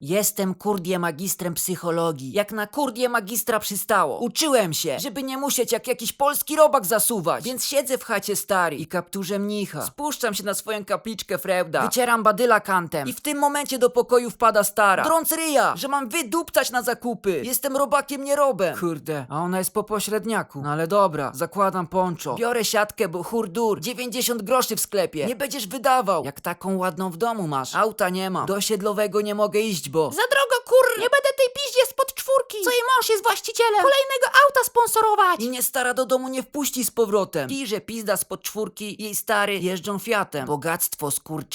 Jestem kurdie magistrem psychologii. Jak na kurdie magistra przystało. Uczyłem się, żeby nie musieć jak jakiś polski robak zasuwać. Więc siedzę w chacie stary i kapturze mnicha. Spuszczam się na swoją kapliczkę Freuda. Wycieram badyla kantem. I w tym momencie do pokoju wpada stara. Drąc ryja, że mam wyduptać na zakupy. Jestem robakiem, nie robem. Kurde, a ona jest po pośredniaku. No ale dobra, zakładam poncho. Biorę siatkę, bo hurdur. 90 groszy w sklepie. Nie będziesz wydawał. Jak taką ładną w domu masz. Auta nie ma. Do osiedlowego nie mogę iść, bo... Za drogo, kur... Nie będę tej piździe spod czwórki, co jej mąż jest właścicielem. Kolejnego auta sponsorować. I mnie stara do domu nie wpuści z powrotem. I że pizda spod czwórki, jej stary jeżdżą Fiatem. Bogactwo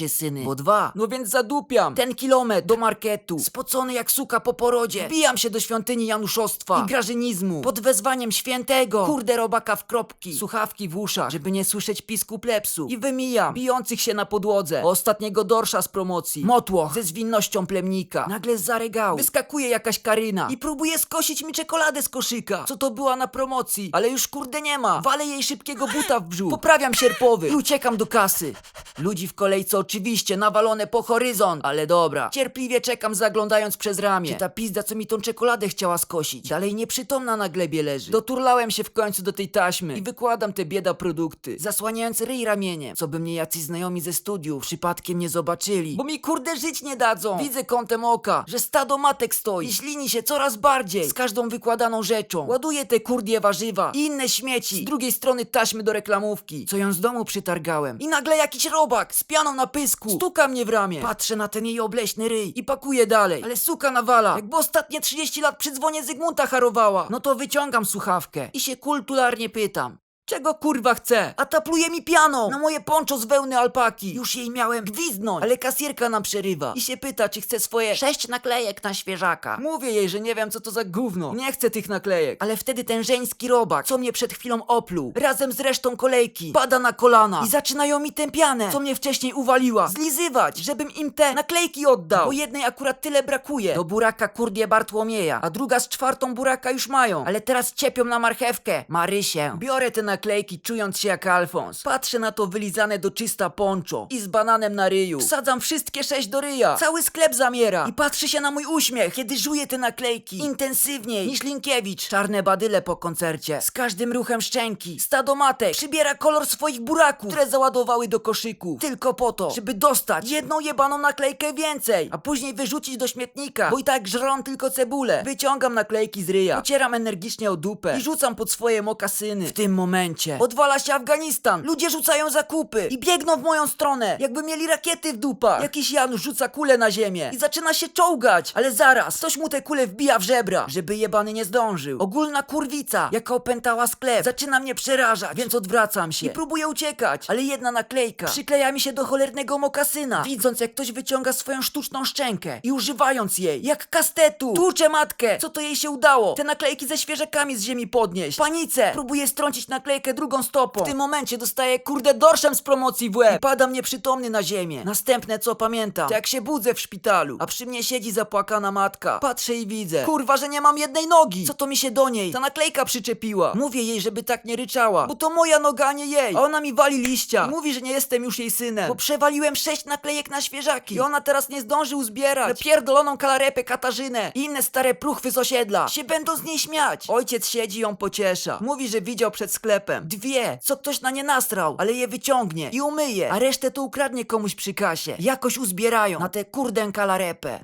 syny. Bo dwa. No więc zadupiam. Ten kilometr do marketu. Spocony jak suka po porodzie. Wbijam się do świątyni Januszostwa i grażynizmu. Pod wezwaniem świętego. Kurde robaka w kropki. Słuchawki w uszach, żeby nie słyszeć pisku plepsu. I wymijam bijących się na podłodze. Ostatniego dorsza z promocji. Motłoch ze zwinnością plemnika. Nagle z regału wyskakuje jakaś Karyna i próbuje skosić mi czekoladę z koszyka. Co to była na promocji, ale już kurde nie ma. Walę jej szybkiego buta w brzuch. Poprawiam sierpowy i uciekam do kasy. Ludzi w kolejce oczywiście nawalone po horyzont, ale dobra. Cierpliwie czekam zaglądając przez ramię. Czy ta pizda, co mi tą czekoladę chciała skosić, dalej nieprzytomna na glebie leży. Doturlałem się w końcu do tej taśmy i wykładam te bieda produkty, zasłaniając ryj ramieniem, co by mnie jacyś znajomi ze studiów przypadkiem nie zobaczyli. Bo mi kurde żyć nie dadzą. Widzę kątem oka, że stado matek stoi i ślini się coraz bardziej z każdą wykładaną rzeczą. Ładuję te kurdie warzywa i inne śmieci z drugiej strony taśmy do reklamówki, co ją z domu przytargałem. I nagle jakiś robak z pianą na pysku stuka mnie w ramię. Patrzę na ten jej obleśny ryj i pakuję dalej, ale suka nawala, jakby ostatnie 30 lat przy dzwonie Zygmunta harowała. No to wyciągam słuchawkę i się kulturalnie pytam. Czego kurwa chce? A tapluje mi pianą na moje poncho z wełny alpaki. Już jej miałem gwizdnąć, ale kasierka nam przerywa i się pyta, czy chce swoje sześć naklejek na świeżaka. Mówię jej, że nie wiem co to za gówno. Nie chcę tych naklejek. Ale wtedy ten żeński robak, co mnie przed chwilą opluł, razem z resztą kolejki, pada na kolana i zaczynają mi tę pianę, co mnie wcześniej uwaliła, zlizywać, żebym im te naklejki oddał. Bo jednej akurat tyle brakuje. Do buraka kurdie Bartłomieja, a druga z czwartą buraka już mają. Ale teraz ciepią na marchewkę. Marysię. Biorę te naklejki, czując się jak Alfons. Patrzę na to wylizane do czysta poncho i z bananem na ryju. Wsadzam wszystkie sześć do ryja. Cały sklep zamiera. I patrzy się na mój uśmiech, kiedy żuję te naklejki. Intensywniej niż Linkiewicz. Czarne badyle po koncercie. Z każdym ruchem szczęki. Stado matek przybiera kolor swoich buraków, które załadowały do koszyku. Tylko po to, żeby dostać jedną jebaną naklejkę więcej, a później wyrzucić do śmietnika, bo i tak żrą tylko cebulę. Wyciągam naklejki z ryja, ocieram energicznie o dupę i rzucam pod swoje mokasyny. W tym momencie odwala się Afganistan. Ludzie rzucają zakupy i biegną w moją stronę, jakby mieli rakiety w dupach. Jakiś Janusz rzuca kulę na ziemię i zaczyna się czołgać, ale zaraz ktoś mu tę kulę wbija w żebra, żeby jebany nie zdążył. Ogólna kurwica, jaka opętała sklep, zaczyna mnie przerażać, więc odwracam się i próbuję uciekać, ale jedna naklejka przykleja mi się do cholernego mokasyna, widząc jak ktoś wyciąga swoją sztuczną szczękę i używając jej, jak kastetu, tłucze matkę, co to jej się udało, te naklejki ze świeżakami z ziemi podnieść. Panice próbuję strącić naklejkę drugą stopą. W tym momencie dostaję kurde dorszem z promocji w łeb i padam nieprzytomny na ziemię. Następne co pamiętam, to jak się budzę w szpitalu, a przy mnie siedzi zapłakana matka. Patrzę i widzę, kurwa, że nie mam jednej nogi. Co to mi się do niej? Ta naklejka przyczepiła. Mówię jej, żeby tak nie ryczała, bo to moja noga, a nie jej. A ona mi wali liścia. I mówi, że nie jestem już jej synem, bo przewaliłem sześć naklejek na świeżaki. I ona teraz nie zdąży uzbierać. Na pierdoloną kalarepę Katarzynę i inne stare pruchwy z osiedla. Się będą z niej śmiać. Ojciec siedzi i ją pociesza. Mówi, że widział przed sklepem. Dwie, co ktoś na nie nastrał, ale je wyciągnie i umyje, a resztę to ukradnie komuś przy kasie. Jakoś uzbierają na tę kurdę kalarepę.